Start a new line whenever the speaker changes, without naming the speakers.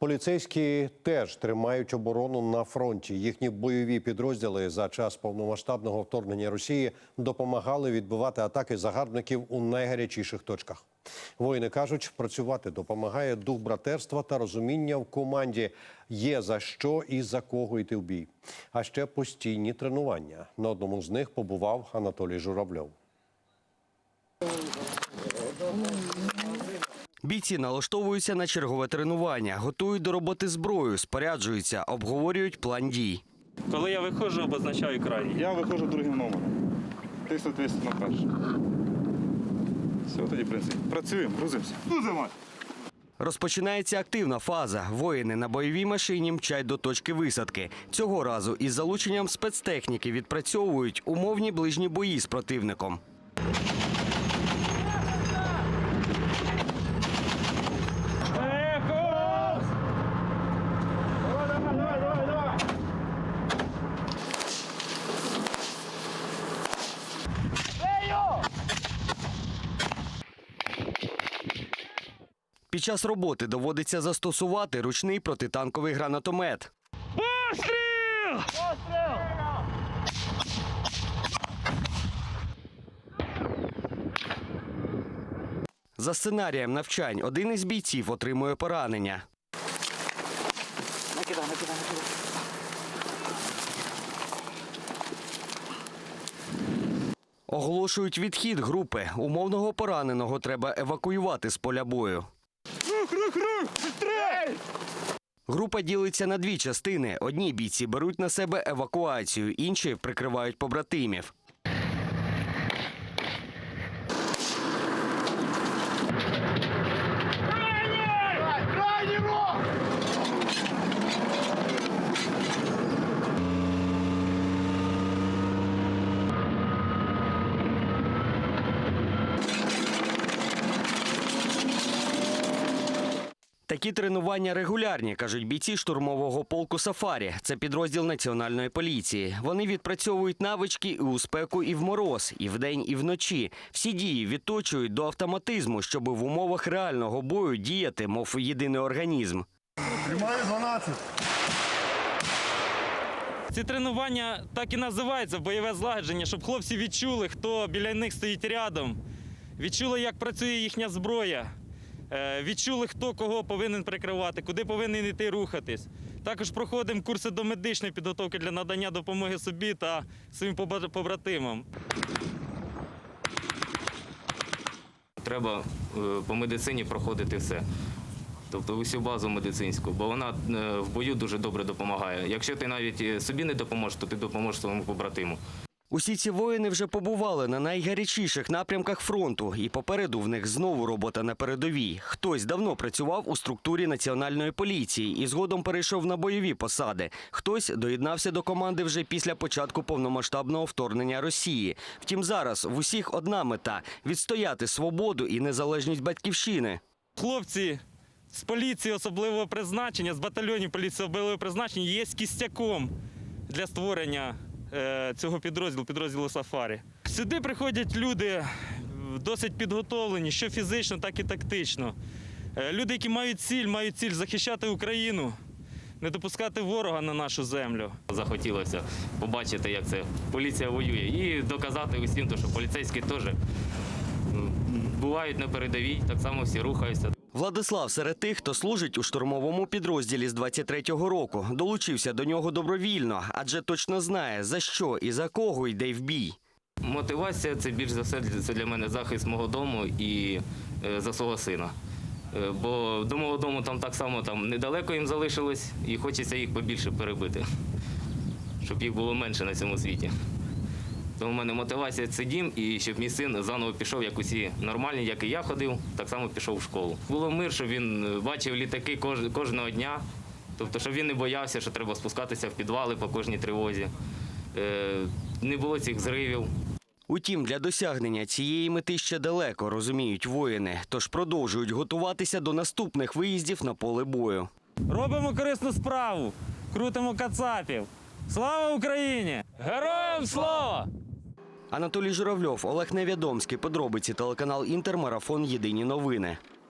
Поліцейські теж тримають оборону на фронті. Їхні бойові підрозділи за час повномасштабного вторгнення Росії допомагали відбивати атаки загарбників у найгарячіших точках. Воїни кажуть, працювати допомагає дух братерства та розуміння в команді. Є за що і за кого йти в бій. А ще постійні тренування. На одному з них побував Анатолій Журавльов.
Бійці налаштовуються на чергове тренування, готують до роботи зброю, споряджуються, обговорюють план дій.
Коли я виходжу, обозначаю крайній.
Я виходжу другим номером. Ти соответственно перший. Все, тоді в принципі. Працюємо, грузимося. Грузимо!
Розпочинається активна фаза. Воїни на бойовій машині мчать до точки висадки. Цього разу із залученням спецтехніки відпрацьовують умовні ближні бої з противником. Під час роботи доводиться застосувати ручний протитанковий гранатомет. Постріл! За сценарієм навчань один із бійців отримує поранення. Оголошують відхід групи. Умовного пораненого треба евакуювати з поля бою. Група ділиться на дві частини. Одні бійці беруть на себе евакуацію, інші прикривають побратимів. Такі тренування регулярні, кажуть бійці штурмового полку Сафарі. Це підрозділ національної поліції. Вони відпрацьовують навички і у спеку, і в мороз, і вдень, і вночі. Всі дії відточують до автоматизму, щоб в умовах реального бою діяти, мов єдиний організм.
Тримаю 12.
Ці тренування так і називаються бойове злагодження, щоб хлопці відчули, хто біля них стоїть рядом, відчули, як працює їхня зброя, відчули, хто кого повинен прикривати, куди повинен йти рухатись. Також проходимо курси до медичної підготовки для надання допомоги собі та своїм побратимам.
Треба е, по медицині проходити все. Тобто усю базу медицинську, бо вона е, в бою дуже добре допомагає. Якщо ти навіть е, собі не допоможеш, то ти допоможеш своєму побратиму.
Усі ці воїни вже побували на найгарячіших напрямках фронту, і попереду в них знову робота на передовій. Хтось давно працював у структурі національної поліції і згодом перейшов на бойові посади. Хтось доєднався до команди вже після початку повномасштабного вторгнення Росії. Втім, зараз в усіх одна мета відстояти свободу і незалежність батьківщини.
Хлопці з поліції особливого призначення, з батальйонів поліції особливого призначення є кістяком для створення цього підрозділу, підрозділу Сафарі. Сюди приходять люди е, досить підготовлені, що фізично, так і тактично. Е, люди, які мають ціль, мають ціль захищати Україну, не допускати ворога на нашу землю.
Захотілося побачити, як це поліція воює, і доказати усім, що поліцейські теж бувають на передовій, так само всі рухаються.
Владислав серед тих, хто служить у штурмовому підрозділі з 23-го року, долучився до нього добровільно, адже точно знає за що і за кого йде в бій.
Мотивація це більш за все це для мене захист мого дому і е, за свого сина. Е, Бо до мого дому там так само там недалеко їм залишилось, і хочеться їх побільше перебити, щоб їх було менше на цьому світі. Тому в мене мотивація це дім, і щоб мій син заново пішов, як усі нормальні, як і я ходив, так само пішов в школу. Було мир, щоб він бачив літаки кожного дня, тобто, щоб він не боявся, що треба спускатися в підвали по кожній тривозі. Е, Не було цих зривів.
Утім, для досягнення цієї мети ще далеко, розуміють воїни, тож продовжують готуватися до наступних виїздів на поле бою.
Робимо корисну справу, крутимо кацапів. Слава Україні! Героям слава!
Анатолій Журавльов, Олег Невідомський, подробиці телеканал Інтер, марафон Єдині новини.